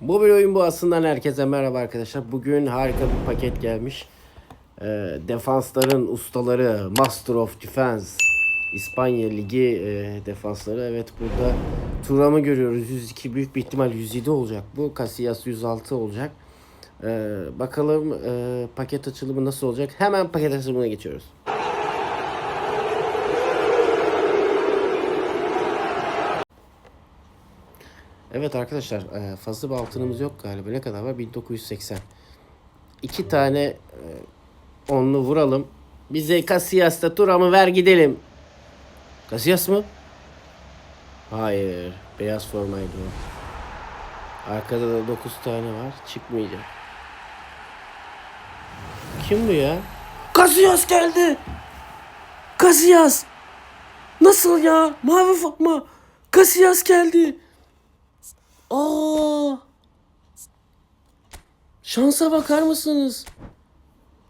Mobil oyun boğasından herkese merhaba arkadaşlar. Bugün harika bir paket gelmiş. Ee, defansların ustaları Master of Defense İspanya Ligi e, defansları. Evet burada Turam'ı görüyoruz. 102 büyük bir ihtimal 107 olacak bu. Casillas 106 olacak. Ee, bakalım e, paket açılımı nasıl olacak. Hemen paket açılımına geçiyoruz. Evet arkadaşlar e, fazla bir altınımız yok galiba. Ne kadar var? 1980. İki tane e, onlu vuralım. Bize Casillas'ta Turam'ı ver gidelim. Casillas mı? Hayır. Beyaz formaydı o. Arkada da 9 tane var. Çıkmayacak. Kim bu ya? Casillas geldi. Casillas. Nasıl ya? Mavi forma. Casillas geldi. Aa! Şansa bakar mısınız?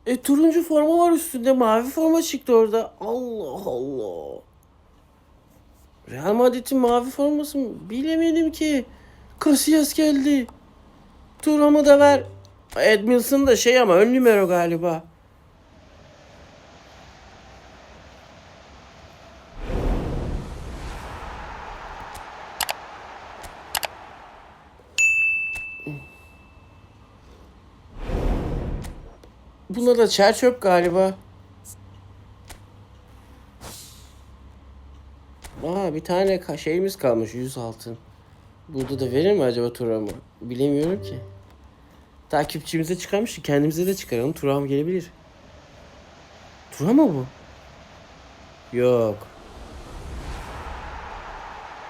E turuncu forma var üstünde. Mavi forma çıktı orada. Allah Allah. Real Madrid'in mavi forması mı? Bilemedim ki. Casillas geldi. Turam'ı da ver. Edmilson da şey ama ön numara galiba. Buna da çer çöp galiba. Aa bir tane şeyimiz kalmış 100 altın. Burada da verir mi acaba Turam'ı? Bilemiyorum ki. Takipçimize çıkarmış ki kendimize de çıkaralım. Turam gelebilir. Turam mı bu? Yok.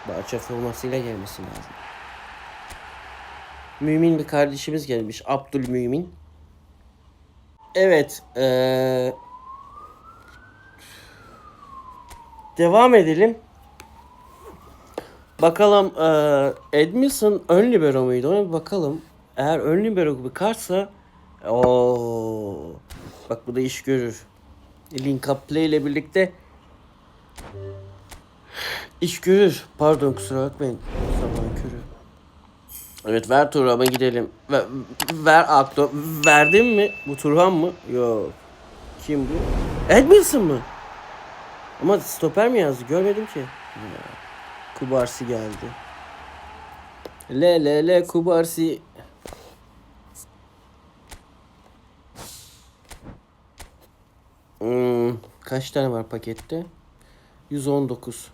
Barça formasıyla gelmesi lazım. Mümin bir kardeşimiz gelmiş. Abdülmümin. Evet. eee, devam edelim. Bakalım eee Edmilson ön libero muydu? Ona bir bakalım. Eğer ön libero bir kartsa o bak bu da iş görür. Link up play ile birlikte iş görür. Pardon kusura bakmayın. Evet ver Turhan'a gidelim. Ver, ver Akto. Verdin mi? Bu Turhan mı? Yok. Kim bu? Edmilson mı? Ama stoper mi yazdı? Görmedim ki. Kubarsi geldi. Le le le Kubarsi. Hmm, kaç tane var pakette? 119.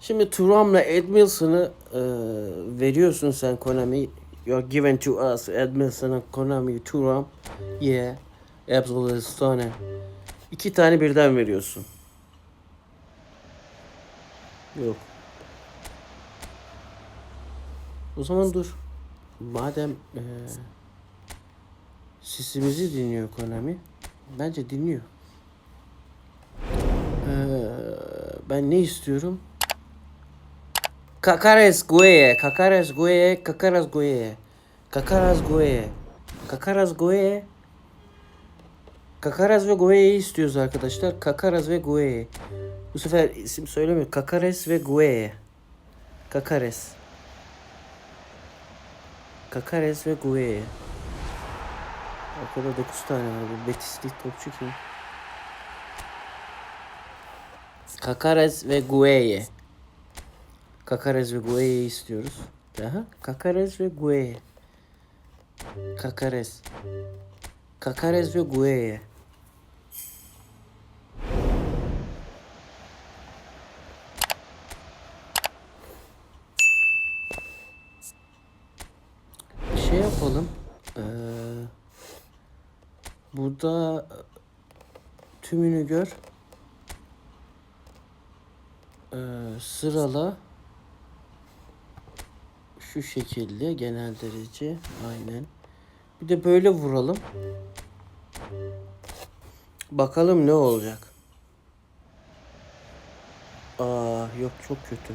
Şimdi Turam'la Edmilson'ı e, veriyorsun sen Konami. You're given to us Edmilson'a Konami Turam. Yeah. Absolutely stunning. İki tane birden veriyorsun. Yok. O zaman dur. Madem e, sesimizi dinliyor Konami. Bence dinliyor. E, ben ne istiyorum? Kakares Gueye, Kakares Gueye, Kakares Gueye. Kakaras Gueye. Kakaras Gueye. Kakaras ve Gueye'yi istiyoruz arkadaşlar. Kakaras ve Gueye. Bu sefer isim söylemiyor. Kakares ve Gueye. Kakares. Kakares ve Gueye. Arkada 9 tane var. Bu Betisli topçu kim? Kakares ve Gueye. Kakares ve Gueye'yi istiyoruz. Aha, Kakares ve Gueye. Kakares. Kakares ve Gueye. Şey yapalım. Ee, burada tümünü gör. Ee, sırala şu şekilde genel derece aynen. Bir de böyle vuralım. Bakalım ne olacak. Aa yok çok kötü.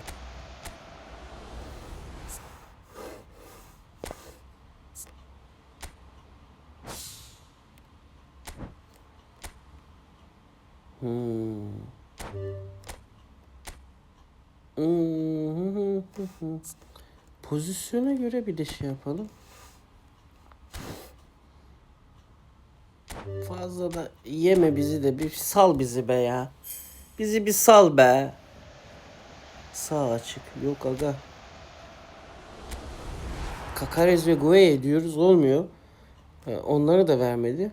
Hmm. Hmm. Pozisyona göre bir de şey yapalım. Fazla da yeme bizi de bir sal bizi be ya. Bizi bir sal be. Sağ açık. Yok aga. Kakarez ve Gueye diyoruz olmuyor. Onları da vermedi.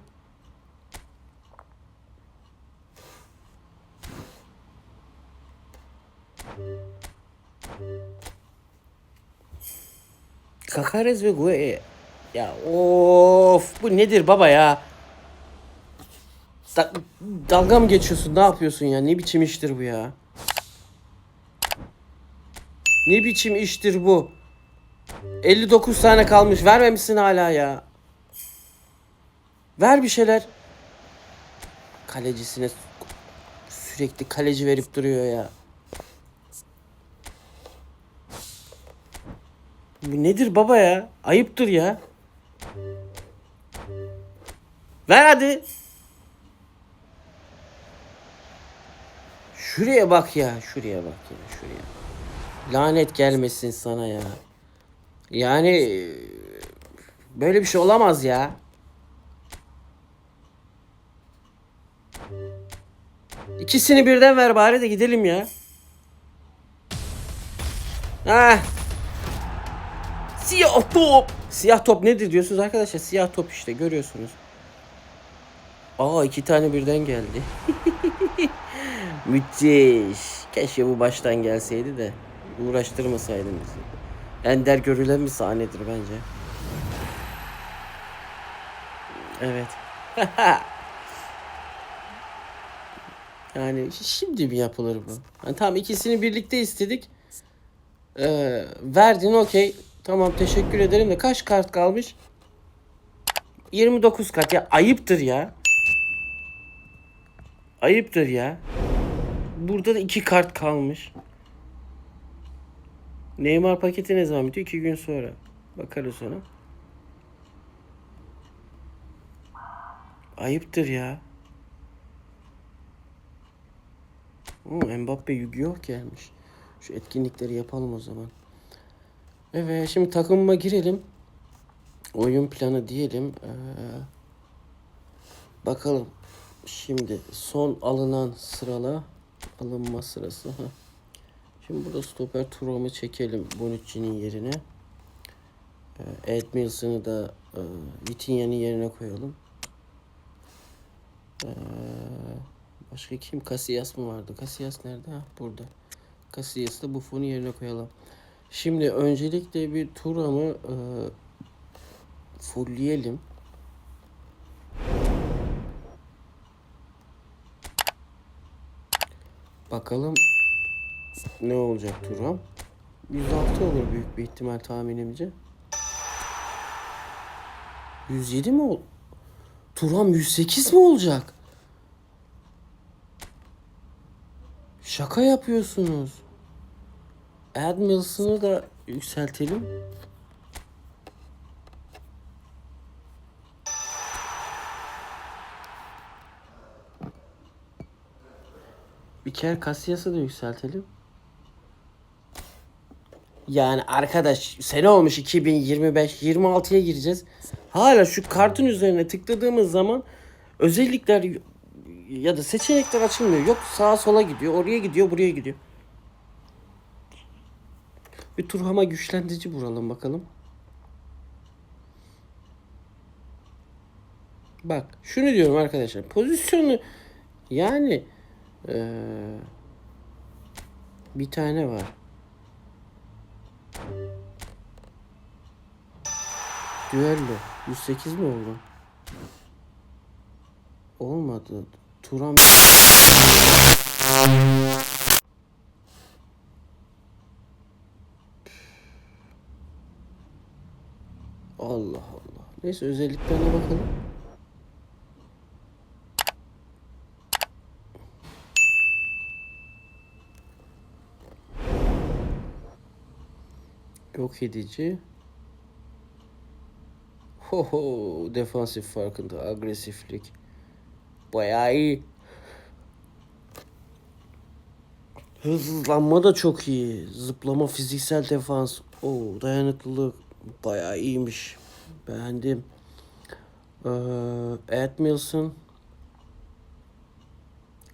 Kakarez ve Gueye. Ya of bu nedir baba ya? Da- dalga mı geçiyorsun? Ne yapıyorsun ya? Ne biçim iştir bu ya? Ne biçim iştir bu? 59 tane kalmış. Vermemişsin hala ya. Ver bir şeyler. Kalecisine sürekli kaleci verip duruyor ya. Bu nedir baba ya? Ayıptır ya. Ver hadi. Şuraya bak ya. Şuraya bak ya. Şuraya. Lanet gelmesin sana ya. Yani e, böyle bir şey olamaz ya. İkisini birden ver bari de gidelim ya. Ha. Siyah top. Siyah top nedir diyorsunuz arkadaşlar? Siyah top işte görüyorsunuz. Aa iki tane birden geldi. Müthiş. Keşke bu baştan gelseydi de uğraştırmasaydın bizi. Ender görülen bir sahnedir bence. Evet. yani şimdi mi yapılır bu? Yani tamam ikisini birlikte istedik. Ee, verdin okey. Tamam teşekkür ederim de kaç kart kalmış? 29 kart ya ayıptır ya. Ayıptır ya. Burada da iki kart kalmış. Neymar paketi ne zaman bitiyor? İki gün sonra. Bakarız ona. Ayıptır ya. Oo, Mbappe Yu-Gi-Oh gelmiş. Şu etkinlikleri yapalım o zaman. Evet şimdi takımıma girelim. Oyun planı diyelim. Ee, bakalım. Şimdi son alınan sırala alınma sırası. Şimdi burada stoper Turom'u çekelim Bonucci'nin yerine. Ee, Edmilson'ı da e, Vitinha'nın yerine koyalım. Ee, başka kim? Casillas mı vardı? Casillas nerede? Ha, burada. Casillas'ı da Buffon'un yerine koyalım. Şimdi öncelikle bir Turam'ı e, fullleyelim. Bakalım ne olacak Turam? 106 olur büyük bir ihtimal tahminimce. 107 mi ol? Turam 108 mi olacak? Şaka yapıyorsunuz. Admirals'ını da yükseltelim. Bir kere Casillas'ı da yükseltelim. Yani arkadaş sene olmuş 2025 26'ya gireceğiz. Hala şu kartın üzerine tıkladığımız zaman özellikler ya da seçenekler açılmıyor. Yok sağa sola gidiyor, oraya gidiyor, buraya gidiyor. Bir Turham'a güçlendirici vuralım bakalım. Bak şunu diyorum arkadaşlar. Pozisyonu yani eee, bir tane var. Düello. 108 mi oldu? Olmadı. Turan Allah Allah. Neyse özelliklerine bakalım. Yok edici. Ho ho defansif farkında agresiflik. Bayağı iyi. Hızlanma da çok iyi. Zıplama, fiziksel defans. Oo, dayanıklılık bayağı iyiymiş. Beğendim. Ee, Edmilson.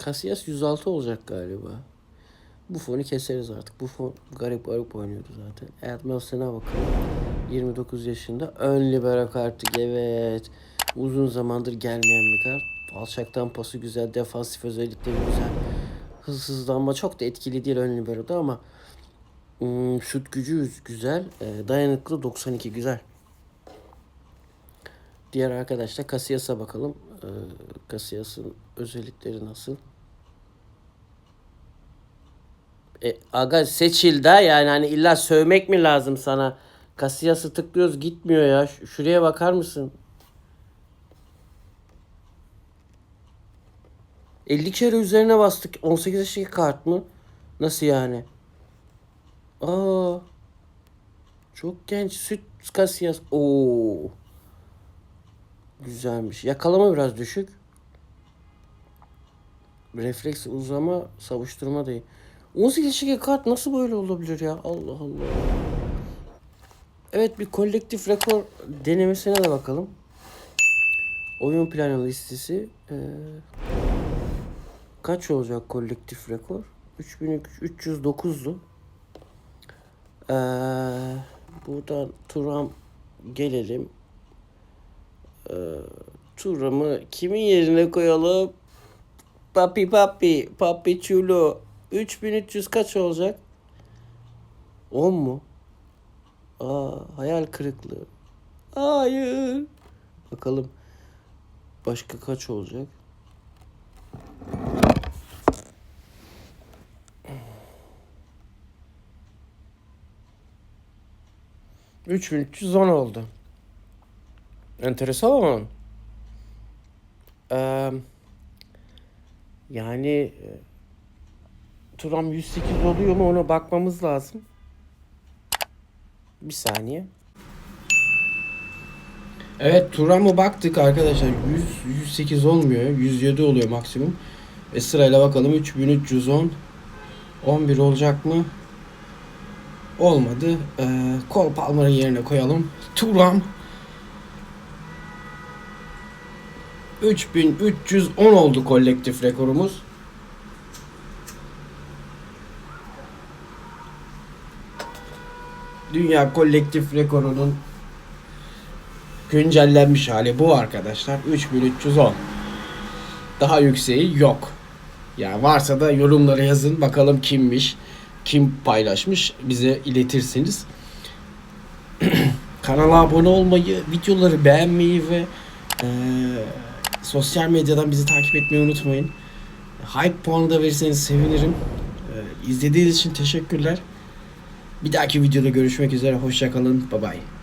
Casillas 106 olacak galiba. Buffon'u keseriz artık. Buffon garip garip oynuyordu zaten. Edmilson'a bakalım. 29 yaşında. Ön libero kartı evet. Uzun zamandır gelmeyen bir kart. Alçaktan pası güzel. Defansif özellikleri güzel. Hız hızlanma çok da etkili değil ön libero'da ama hmm, şut gücü güzel. E, dayanıklı 92 güzel. Diğer arkadaşlar Casillas'a bakalım. E, Casillas'ın özellikleri nasıl? E, aga seçil da yani hani illa sövmek mi lazım sana? Casillas'ı tıklıyoruz gitmiyor ya. Ş- şuraya bakar mısın? 50 kere üzerine bastık. 18 yaşındaki kart mı? Nasıl yani? Aa. Çok genç. Süt Casillas. Oo. Güzelmiş. Yakalama biraz düşük. Refleks uzama, savuşturma değil. 18 yaşındaki kart nasıl böyle olabilir ya? Allah Allah. Evet bir kolektif rekor denemesine de bakalım. Oyun planı listesi. Ee, kaç olacak kolektif rekor? 3309'du. Ee, buradan Turam gelelim. Ee, Turam'ı kimin yerine koyalım? Papi papi, papi chulo. 3300 kaç olacak? 10 mu? Aa, hayal kırıklığı. Hayır. Bakalım başka kaç olacak? Üç bin üç yüz on oldu. Enteresan. Ee, yani e, Turam 108 oluyor mu ona bakmamız lazım. Bir saniye. Evet Turam'a baktık arkadaşlar. 100, 108 olmuyor. 107 oluyor maksimum. Ve sırayla bakalım 3310 11 olacak mı? Olmadı. Ee, Cole Palmer'ın yerine koyalım. Turam 3310 oldu kolektif rekorumuz. Dünya kolektif rekorunun güncellenmiş hali bu arkadaşlar. 3310. Daha yükseği yok. Ya varsa da yorumlara yazın bakalım kimmiş, kim paylaşmış bize iletirsiniz. Kanala abone olmayı, videoları beğenmeyi ve eee, sosyal medyadan bizi takip etmeyi unutmayın. Hype puanı da verirseniz sevinirim. Eee, izlediğiniz için teşekkürler. Bir dahaki videoda görüşmek üzere. Hoşçakalın. Bye bye.